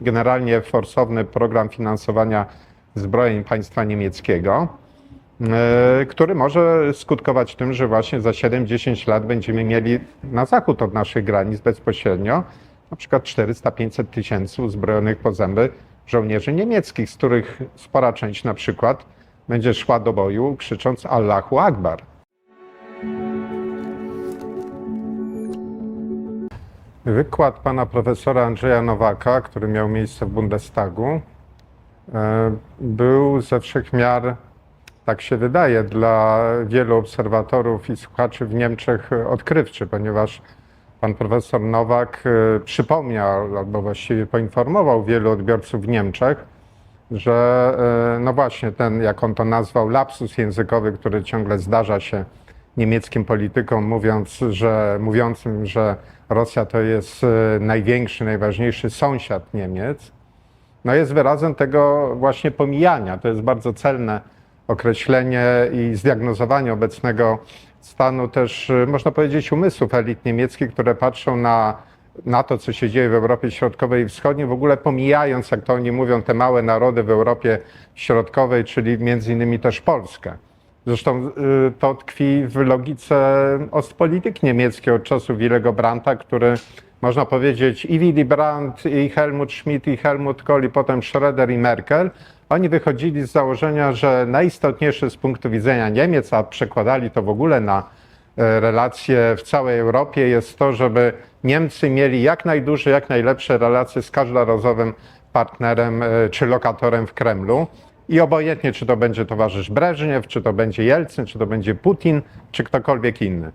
generalnie forsowny program finansowania zbrojeń państwa niemieckiego, e, który może skutkować tym, że właśnie za 7-10 lat będziemy mieli na zachód od naszych granic bezpośrednio na przykład 400-500 tysięcy uzbrojonych po zęby żołnierzy niemieckich, z których spora część na przykład będzie szła do boju krzycząc Allahu Akbar. Wykład pana profesora Andrzeja Nowaka, który miał miejsce w Bundestagu, e, był ze wszech miar, tak się wydaje, dla wielu obserwatorów i słuchaczy w Niemczech odkrywczy, ponieważ pan profesor Nowak e, przypomniał, albo właściwie poinformował wielu odbiorców w Niemczech, że e, no właśnie ten, jak on to nazwał, lapsus językowy, który ciągle zdarza się niemieckim politykom, mówiąc, że, mówiącym, że Rosja to jest e, największy, najważniejszy sąsiad Niemiec, no jest wyrazem tego właśnie pomijania. To jest bardzo celne określenie i zdiagnozowanie obecnego stanu też, y, można powiedzieć, umysłów elit niemieckich, które patrzą na, na to, co się dzieje w Europie Środkowej i Wschodniej, w ogóle pomijając, jak to oni mówią, te małe narody w Europie Środkowej, czyli między innymi też Polskę. Zresztą y, to tkwi w logice ostpolityki niemieckiej od czasów Willego Brandta, który można powiedzieć i Willy Brandt, i Helmut Schmidt, i Helmut Kohl, i potem Schröder i Merkel, oni wychodzili z założenia, że najistotniejsze z punktu widzenia Niemiec, a przekładali to w ogóle na e, relacje w całej Europie, jest to, żeby Niemcy mieli jak najdłuższe, jak najlepsze relacje z każdorazowym partnerem e, czy lokatorem w Kremlu. I obojętnie, czy to będzie towarzysz Breżniew, czy to będzie Jelcyn, czy to będzie Putin, czy ktokolwiek inny.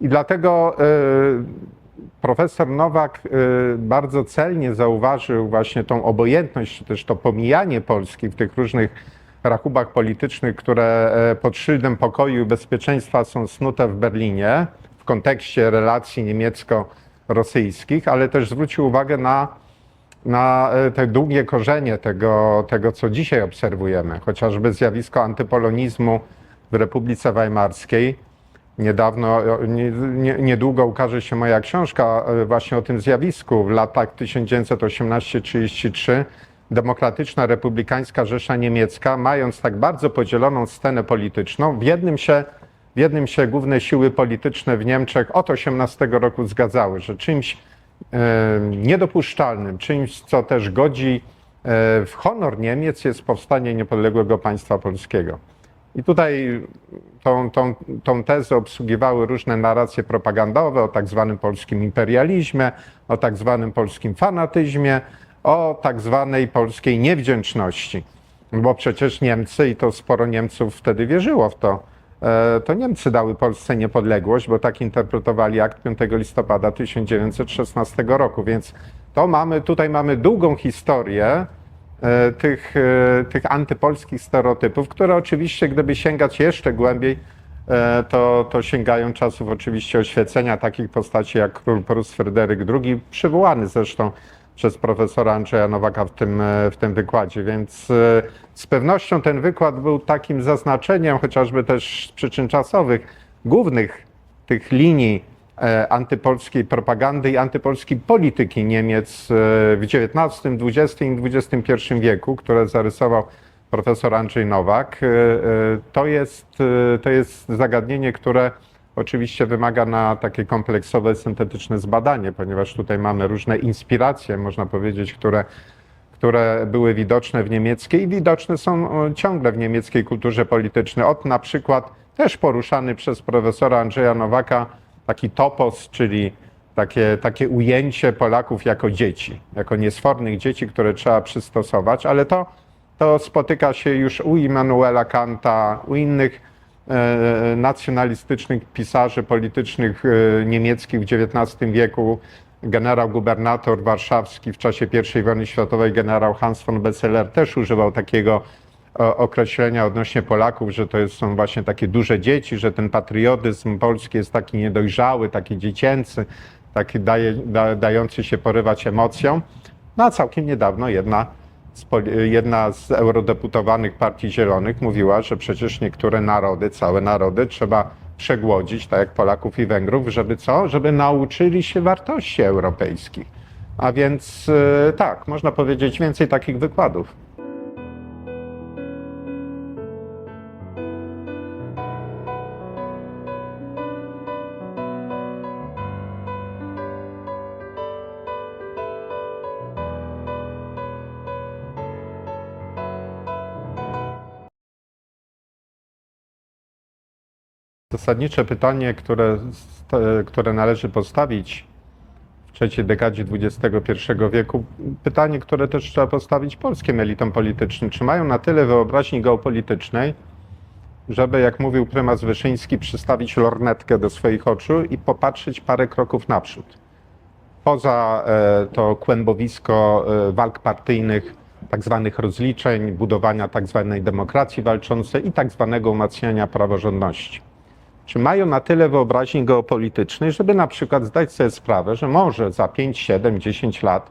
I dlatego e, profesor Nowak y, bardzo celnie zauważył właśnie tą obojętność, czy też to pomijanie Polski w tych różnych rachubach politycznych, które e, pod szyldem pokoju i bezpieczeństwa są snute w Berlinie w kontekście relacji niemiecko-rosyjskich, ale też zwrócił uwagę na, na e, te długie korzenie tego, tego, co dzisiaj obserwujemy, chociażby zjawisko antypolonizmu w Republice Weimarskiej, Niedawno, nie, nie, niedługo ukaże się moja książka e, właśnie o tym zjawisku. W latach 1918-33 Demokratyczna Republikańska Rzesza Niemiecka, mając tak bardzo podzieloną scenę polityczną, w jednym się, w jednym się główne siły polityczne w Niemczech od 18 roku zgadzały, że czymś niedopuszczalnym, czymś, co też godzi e, w honor Niemiec jest powstanie niepodległego państwa polskiego. I tutaj tą, tą, tą tezę obsługiwały różne narracje propagandowe o tak zwanym polskim imperializmie, o tak zwanym polskim fanatyzmie, o tak zwanej polskiej niewdzięczności. Bo przecież Niemcy, i to sporo Niemców wtedy wierzyło w to, to Niemcy dały Polsce niepodległość, bo tak interpretowali akt 5 listopada 1916 roku. Więc to mamy, tutaj mamy długą historię e, tych, e, tych antypolskich stereotypów, które oczywiście, gdyby sięgać jeszcze głębiej, e, to, to sięgają czasów oczywiście oświecenia takich postaci jak król Prus Fryderyk II, przywołany zresztą przez profesora Andrzeja Nowaka w tym, e, w tym wykładzie. Więc e, z pewnością ten wykład był takim zaznaczeniem, chociażby też z przyczyn czasowych, głównych tych linii e, antypolskiej propagandy i antypolskiej polityki Niemiec w XIX, XX i XXI wieku, które zarysował profesor Andrzej Nowak. To jest, to jest zagadnienie, które oczywiście wymaga na takie kompleksowe, syntetyczne zbadanie, ponieważ tutaj mamy różne inspiracje, można powiedzieć, które, które były widoczne w niemieckiej i widoczne są ciągle w niemieckiej kulturze politycznej. Od na przykład też poruszany przez profesora Andrzeja Nowaka taki topos, czyli takie, takie ujęcie Polaków jako dzieci, jako niesfornych dzieci, które trzeba przystosować, ale to, to spotyka się już u Immanuela Kanta, u innych nacjonalistycznych pisarzy politycznych e, niemieckich w XIX wieku. Generał gubernator warszawski w czasie I wojny światowej, generał Hans von Besseler też używał takiego o- określenia odnośnie Polaków, że to jest, są właśnie takie duże dzieci, że ten patriotyzm polski jest taki niedojrzały, taki dziecięcy, taki daje, da, dający się porywać emocjom. No a całkiem niedawno jedna jedna z eurodeputowanych Partii Zielonych mówiła, że przecież niektóre narody, całe narody trzeba przegłodzić, tak jak Polaków i Węgrów, żeby co? Żeby nauczyli się wartości europejskich. A więc e, tak, można powiedzieć więcej takich wykładów. Zasadnicze pytanie, które, które należy postawić w trzeciej dekadzie XXI wieku, pytanie, które też trzeba postawić polskim elitom politycznym. Czy mają na tyle wyobraźni geopolitycznej, żeby, jak mówił prymas Wyszyński, przystawić lornetkę do swoich oczu i popatrzeć parę kroków naprzód? Poza e, to kłębowisko e, walk partyjnych, tak zwanych rozliczeń, budowania tak zwanej demokracji walczącej i tak zwanego umacniania praworządności. Czy mają na tyle wyobraźni geopolitycznej, żeby na przykład zdać sobie sprawę, że może za 5, 7, 10 lat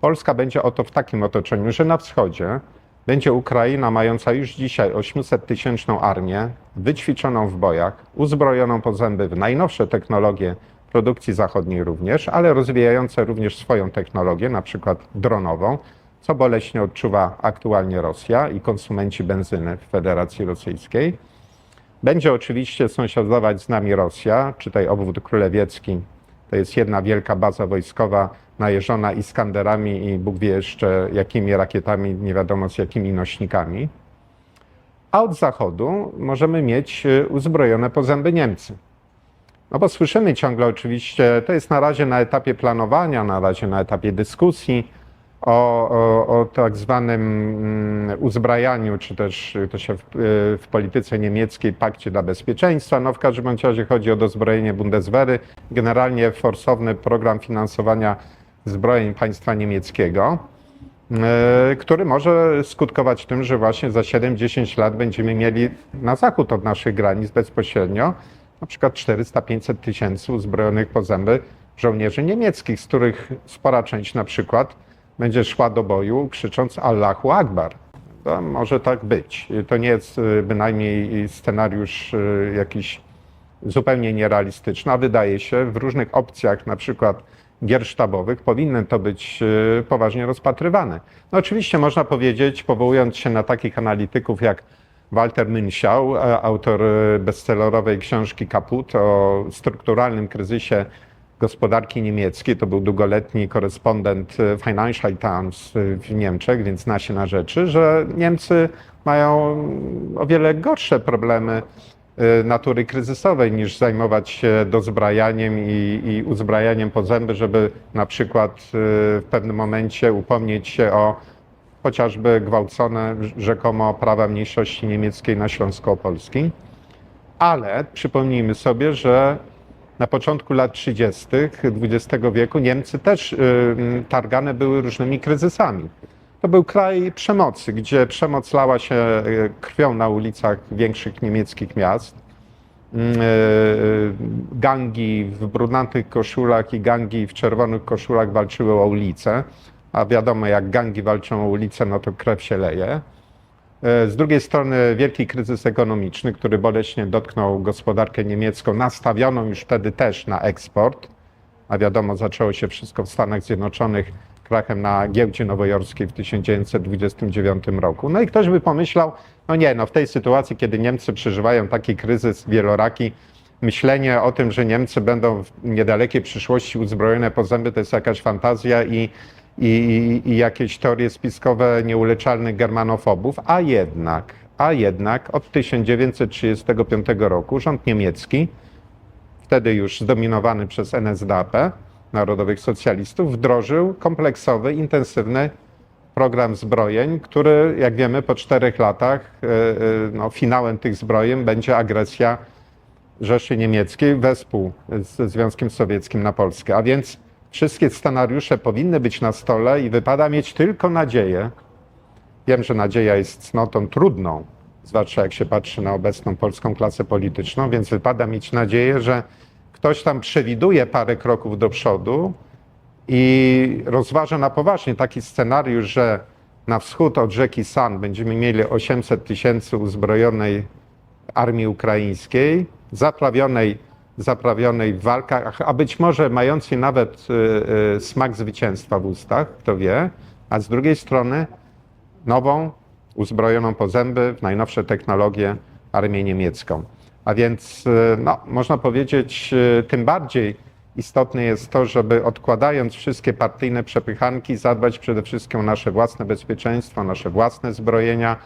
Polska będzie oto w takim otoczeniu, że na wschodzie będzie Ukraina mająca już dzisiaj 800-tysięczną armię, wyćwiczoną w bojach, uzbrojoną po zęby w najnowsze technologie produkcji zachodniej również, ale rozwijające również swoją technologię, na przykład dronową, co boleśnie odczuwa aktualnie Rosja i konsumenci benzyny w Federacji Rosyjskiej. Będzie oczywiście sąsiadować z nami Rosja, czytaj obwód królewiecki. To jest jedna wielka baza wojskowa najeżona Iskanderami i Bóg wie jeszcze jakimi rakietami, nie wiadomo z jakimi nośnikami. A od zachodu możemy mieć y, uzbrojone po zęby Niemcy. No bo słyszymy ciągle oczywiście, to jest na razie na etapie planowania, na razie na etapie dyskusji o, o, o tak zwanym mm, uzbrajaniu, czy też to się w, y, w polityce niemieckiej pakcie dla bezpieczeństwa. No w każdym razie chodzi o dozbrojenie Bundeswehry, generalnie forsowny program finansowania zbrojeń państwa niemieckiego, y, który może skutkować tym, że właśnie za 7-10 lat będziemy mieli na zachód od naszych granic bezpośrednio na przykład 400-500 tysięcy uzbrojonych po zęby żołnierzy niemieckich, z których spora część na przykład będzie szła do boju krzycząc Allahu Akbar. To może tak być. To nie jest y, bynajmniej scenariusz y, jakiś zupełnie nierealistyczny, a wydaje się w różnych opcjach, na przykład gier sztabowych, powinny to być y, poważnie rozpatrywane. No oczywiście można powiedzieć, powołując się na takich analityków jak Walter Münchau, e, autor bestsellerowej książki Kaput o strukturalnym kryzysie gospodarki niemieckiej. To był długoletni korespondent e, Financial Times w Niemczech, więc zna się na rzeczy, że Niemcy mają o wiele gorsze problemy natury kryzysowej niż zajmować się dozbrajaniem i, i uzbrajaniem po zęby, żeby na przykład w pewnym momencie upomnieć się o chociażby gwałcone rzekomo prawa mniejszości niemieckiej na Śląsku Opolskim. Ale przypomnijmy sobie, że na początku lat 30. XX wieku Niemcy też y, targane były różnymi kryzysami. To był kraj przemocy, gdzie przemoc lała się y, krwią na ulicach większych niemieckich miast. Y, Gangi w brudnatych koszulach i gangi w czerwonych koszulach walczyły o ulice a wiadomo, jak gangi walczą o ulicę, no to krew się leje. E, Z drugiej strony wielki kryzys ekonomiczny, który boleśnie dotknął gospodarkę niemiecką, nastawioną już wtedy też na eksport, a wiadomo, zaczęło się wszystko w Stanach Zjednoczonych krachem na giełdzie nowojorskiej w 1929 roku. No i ktoś by pomyślał, no nie, no w tej sytuacji, kiedy Niemcy przeżywają taki kryzys wieloraki, myślenie o tym, że Niemcy będą w niedalekiej przyszłości uzbrojone po zęby, to jest jakaś fantazja i i, i jakieś teorie spiskowe nieuleczalnych germanofobów, a jednak, a jednak od 1935 roku rząd niemiecki, wtedy już zdominowany przez NSDAP, Narodowych Socjalistów, wdrożył kompleksowy, intensywny program zbrojeń, który, jak wiemy, po czterech latach e, e, no, finałem tych zbrojeń będzie agresja Rzeszy Niemieckiej wespół ze Związkiem Sowieckim na Polskę. A więc Wszystkie scenariusze powinny być na stole i wypada mieć tylko nadzieję. Wiem, że nadzieja jest cnotą trudną, zwłaszcza jak się patrzy na obecną polską klasę polityczną, więc wypada mieć nadzieję, że ktoś tam przewiduje parę kroków do przodu i rozważa na poważnie taki scenariusz, że na wschód od rzeki San będziemy mieli 800 tysięcy uzbrojonej armii ukraińskiej, zaprawionej zaprawionej w walkach, a być może mającej nawet y, y, smak zwycięstwa w ustach, kto wie, a z drugiej strony nową, uzbrojoną po zęby w najnowsze technologie armię niemiecką. A więc, y, no, można powiedzieć, tym bardziej istotne jest to, żeby odkładając wszystkie partyjne przepychanki, zadbać przede wszystkim o nasze własne bezpieczeństwo, nasze własne zbrojenia,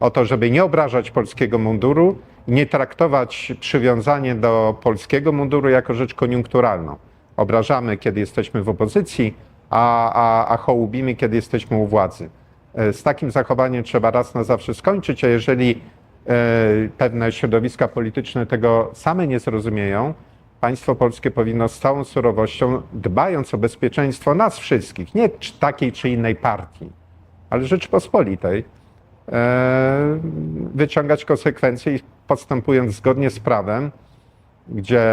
o to, żeby nie obrażać polskiego munduru, nie traktować przywiązanie do polskiego munduru jako rzecz koniunkturalną. Obrażamy, kiedy jesteśmy w opozycji, a, a, a hołubimy, kiedy jesteśmy u władzy. E, Z takim zachowaniem trzeba raz na zawsze skończyć, a jeżeli e, pewne środowiska polityczne tego same nie zrozumieją, państwo polskie powinno z całą surowością, dbając o bezpieczeństwo nas wszystkich, nie takiej czy innej partii, ale Rzeczypospolitej, e, wyciągać konsekwencje i postępując zgodnie z prawem, gdzie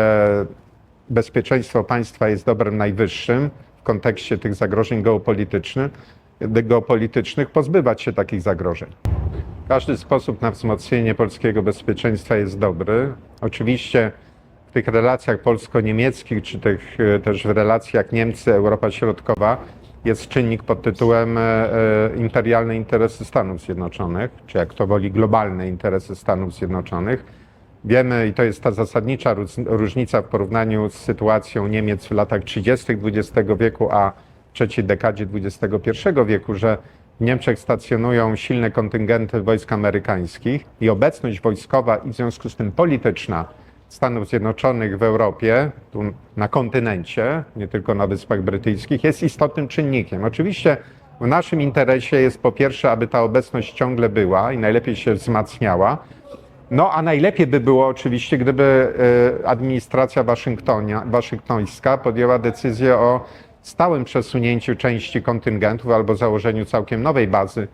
bezpieczeństwo państwa jest dobrem najwyższym w kontekście tych zagrożeń geopolitycznych, geopolitycznych pozbywać się takich zagrożeń. Każdy sposób na wzmocnienie polskiego bezpieczeństwa jest dobry. Oczywiście w tych relacjach polsko-niemieckich, czy tych, e, też w relacjach Niemcy-Europa Środkowa jest czynnik pod tytułem e, e, imperialne interesy Stanów Zjednoczonych, czy jak to woli globalne interesy Stanów Zjednoczonych. Wiemy, i to jest ta zasadnicza różnica w porównaniu z sytuacją Niemiec w latach 30. XX wieku, a trzeciej dekadzie XXI wieku, że w Niemczech stacjonują silne kontyngenty wojsk amerykańskich i obecność wojskowa i w związku z tym polityczna Stanów Zjednoczonych w Europie, tu na kontynencie, nie tylko na Wyspach Brytyjskich, jest istotnym czynnikiem. Oczywiście w naszym interesie jest po pierwsze, aby ta obecność ciągle była i najlepiej się wzmacniała. No a najlepiej by było oczywiście, gdyby e, administracja waszyngtońska podjęła decyzję o stałym przesunięciu części kontyngentów albo założeniu całkiem nowej bazy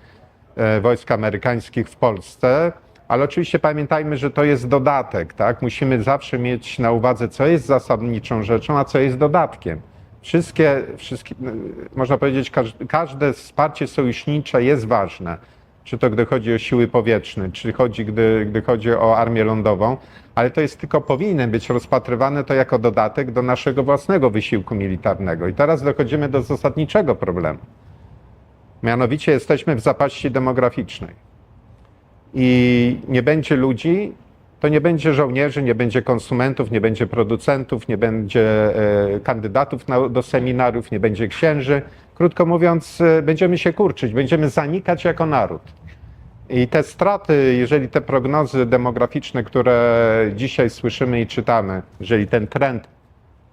e, wojsk amerykańskich w Polsce. Ale oczywiście pamiętajmy, że to jest dodatek, tak? Musimy zawsze mieć na uwadze, co jest zasadniczą rzeczą, a co jest dodatkiem. Wszystkie, wszystkie można powiedzieć, każde, wsparcie sojusznicze jest ważne. Czy to gdy chodzi o siły powietrzne, czy chodzi, gdy, gdy chodzi o armię lądową, ale to jest tylko powinien być rozpatrywane to jako dodatek do naszego własnego wysiłku militarnego. I teraz dochodzimy do zasadniczego problemu. Mianowicie jesteśmy w zapaści demograficznej i nie będzie ludzi, to nie będzie żołnierzy, nie będzie konsumentów, nie będzie producentów, nie będzie e, kandydatów do seminariów, nie będzie księży. Krótko mówiąc, e, będziemy się kurczyć, będziemy zanikać jako naród. I te straty, jeżeli te prognozy demograficzne, które dzisiaj słyszymy i czytamy, jeżeli ten trend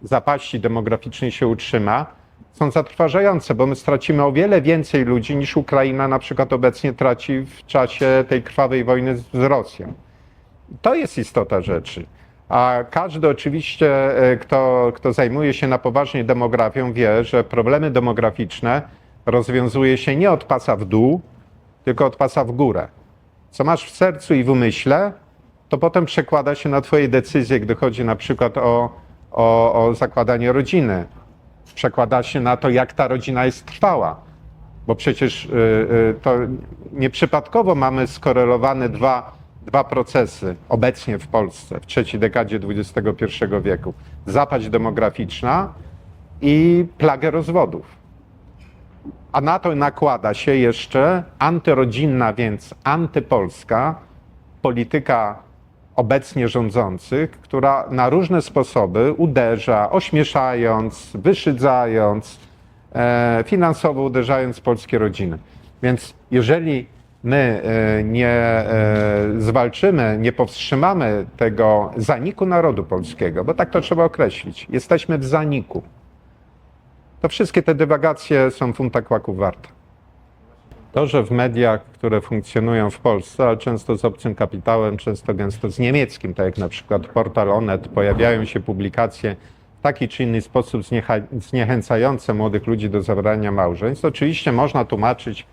zapaści demograficznej się utrzyma, są zatrważające, bo my stracimy o wiele więcej ludzi niż Ukraina na przykład obecnie traci w czasie tej krwawej wojny z Rosją. To jest istota rzeczy. A każdy oczywiście, e, kto, kto zajmuje się na poważnie demografią, wie, że problemy demograficzne rozwiązuje się nie od pasa w dół, tylko od pasa w górę. Co masz w sercu i w umyśle, to potem przekłada się na Twoje decyzje, gdy chodzi na przykład o, o, o zakładanie rodziny. Przekłada się na to, jak ta rodzina jest trwała. Bo przecież y, y, to nieprzypadkowo mamy skorelowane dwa, dwa procesy obecnie w Polsce, w trzeciej dekadzie XXI wieku. Zapaść demograficzna i plagę rozwodów. A na to nakłada się jeszcze antyrodzinna, więc antypolska polityka obecnie rządzących, która na różne sposoby uderza, ośmieszając, wyszydzając, e, finansowo uderzając polskie rodziny. Więc jeżeli my e, nie e, zwalczymy, nie powstrzymamy tego zaniku narodu polskiego, bo tak to trzeba określić, jesteśmy w zaniku, to wszystkie te dywagacje są funta kłaków warte. To, że w mediach, które funkcjonują w Polsce, ale często z obcym kapitałem, często gęsto z niemieckim, tak jak na przykład portal Onet, pojawiają się publikacje w taki czy inny sposób zniechęcające młodych ludzi do zawierania małżeństw, oczywiście można tłumaczyć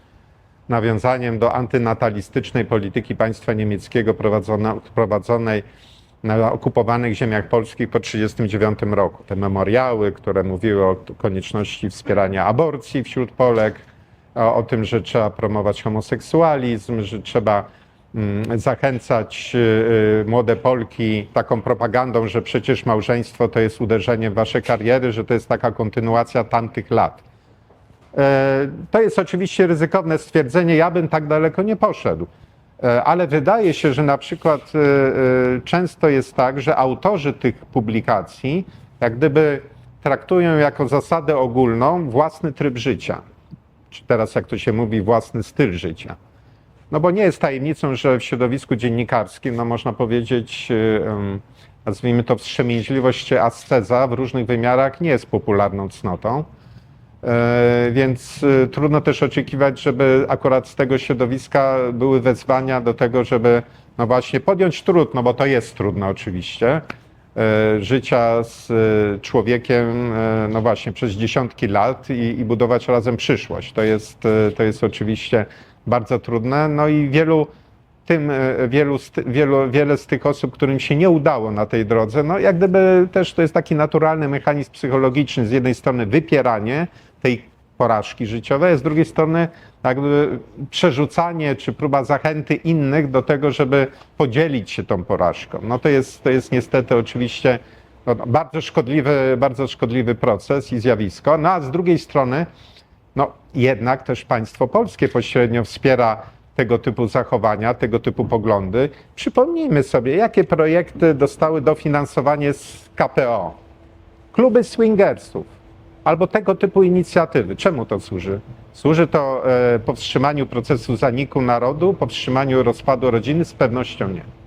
nawiązaniem do antynatalistycznej polityki państwa niemieckiego prowadzonej na okupowanych ziemiach polskich po 1939 roku. Te memoriały, które mówiły o konieczności wspierania aborcji wśród Polek, o, tym, że trzeba promować homoseksualizm, że trzeba mm, zachęcać y, y, młode Polki taką propagandą, że przecież małżeństwo to jest uderzenie w wasze kariery, że to jest taka kontynuacja tamtych lat. E, To jest oczywiście ryzykowne stwierdzenie, ja bym tak daleko nie poszedł. E, Ale wydaje się, że na przykład e, często jest tak, że autorzy tych publikacji jak gdyby traktują jako zasadę ogólną własny tryb życia. Czy teraz, jak to się mówi, własny styl życia. No bo nie jest tajemnicą, że w środowisku dziennikarskim, no można powiedzieć, em, nazwijmy to wstrzemięźliwość czy asceza w różnych wymiarach nie jest popularną cnotą. E, Więc e, trudno też oczekiwać, żeby akurat z tego środowiska były wezwania do tego, żeby no właśnie podjąć trud, no bo to jest trudne oczywiście, życia z e, człowiekiem, e, no właśnie przez dziesiątki lat i, i budować razem przyszłość. To jest, e, to jest oczywiście bardzo trudne. No i wielu tym e, wielu, wielu, wiele z tych osób, którym się nie udało na tej drodze, no jak gdyby też to jest taki naturalny mechanizm psychologiczny. Z jednej strony wypieranie tej porażki życiowej, a z drugiej strony jakby przerzucanie czy próba zachęty innych do tego, żeby podzielić się tą porażką. No to jest, to jest niestety oczywiście no, bardzo szkodliwy, bardzo szkodliwy proces i zjawisko. No a z drugiej strony no jednak też państwo polskie pośrednio wspiera tego typu zachowania, tego typu poglądy. Przypomnijmy sobie, jakie projekty dostały dofinansowanie z KPO. Kluby swingersów albo tego typu inicjatywy. Czemu to służy? Służy to e, powstrzymaniu procesu zaniku narodu, powstrzymaniu rozpadu rodziny? Z pewnością nie.